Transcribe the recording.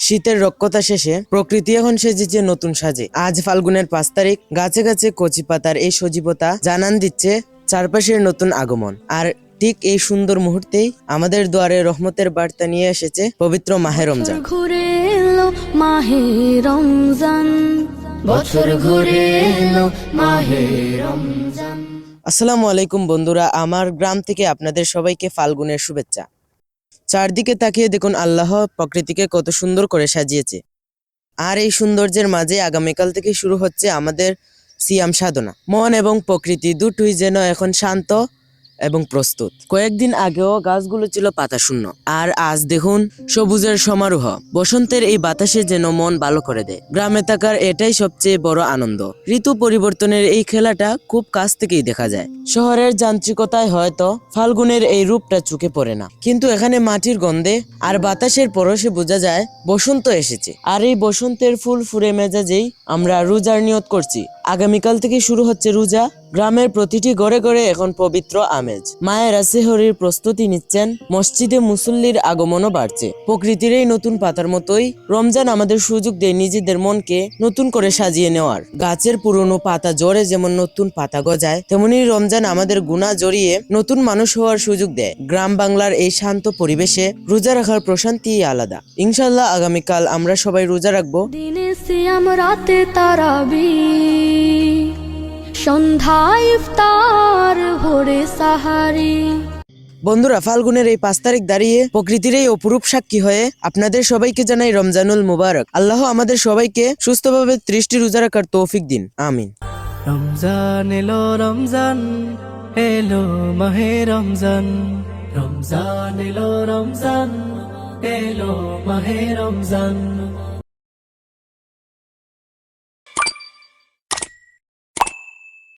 শীতের রক্ষতা শেষে প্রকৃতি এখন সেজেছে নতুন সাজে। আজ ফাল্গুনের পাঁচ তারিখ গাছে গাছে কচি পাতার এই সজীবতা জানান দিচ্ছে চারপাশের নতুন আগমন। আর ঠিক এই সুন্দর মুহূর্তেই আমাদের দুয়ারে রহমতের বার্তা নিয়ে এসেছে পবিত্র মাহে রমজান। ঘুরে এলো মাহে রমজান। বছর ঘুরে এলো মাহে রমজান। আসসালামু আলাইকুম বন্ধুরা আমার গ্রাম থেকে আপনাদের সবাইকে ফাল্গুনের শুভেচ্ছা। চারদিকে তাকিয়ে দেখুন আল্লাহ প্রকৃতিকে কত সুন্দর করে সাজিয়েছে। আর এই সৌন্দর্যের মাঝে আগামীকাল থেকে শুরু হচ্ছে আমাদের সিয়াম সাধনা। মন এবং প্রকৃতি দুটোই যেন এখন শান্ত এবং প্রস্তুত। কয়েকদিন আগেও গাছগুলো ছিল পাতা শূন্য আর আজ দেখুন, সবুজের সমারোহ। বসন্তের এই বাতাসে যেন মন ভালো করে দেয়। গ্রামে থাকার এটাই সবচেয়ে বড় আনন্দ। ঋতু পরিবর্তনের এই খেলাটা খুব কাছ থেকেই দেখা যায়। শহরের যান্ত্রিকতায় হয়তো ফাল্গুনের এই রূপটা চোখে পড়ে না। কিন্তু এখানে মাটির গন্ধে আর বাতাসের পরশে বোঝা যায় বসন্ত এসেছে। আর এই বসন্তের ফুল ফুরে মেজাজেই আমরা রোজার নিয়ত করছি। আগামীকাল থেকে শুরু হচ্ছে রোজা। গ্রামের প্রতিটি ঘরে ঘরে এখন পবিত্র আমেজ। মায়েরা সেহরির প্রস্তুতি নিচ্ছেন। মসজিদে মুসল্লির আগমনও বাড়ছে। প্রকৃতির এই নতুন পাতার মতোই রমজান আমাদের সুযোগ দেয় নিজেদের মনকে নতুন করে সাজিয়ে নেওয়ার। গাছের পুরনো পাতা জড়ে যেমন নতুন পাতা গজায়, তেমনি রমজান আমাদের গুণা জড়িয়ে নতুন মানুষ হওয়ার সুযোগ দেয়। গ্রাম বাংলার এই শান্ত পরিবেশে রোজা রাখার প্রশান্তি আলাদা। ইনশাল্লাহ আগামীকাল আমরা সবাই রোজা রাখব। দিনে তারাবি। সন্ধ্যায় ইফতার ভোরে সাহারি। বন্ধুরা ফাল্গুনের এই পাঁচ তারিখ দাঁড়িয়ে প্রকৃতির এই অপরূপ সাক্ষী হয়ে আপনাদের সবাইকে জানাই রমজানুল মুবারক। আল্লাহ আমাদের সবাইকে সুস্থভাবে ত্রিশটি রোজা রাখার তৌফিক দিন। আমিন। রমজান এলো রমজান এলো মাহে রমজান। রমজান এলো রমজান এলো মাহে রমজান।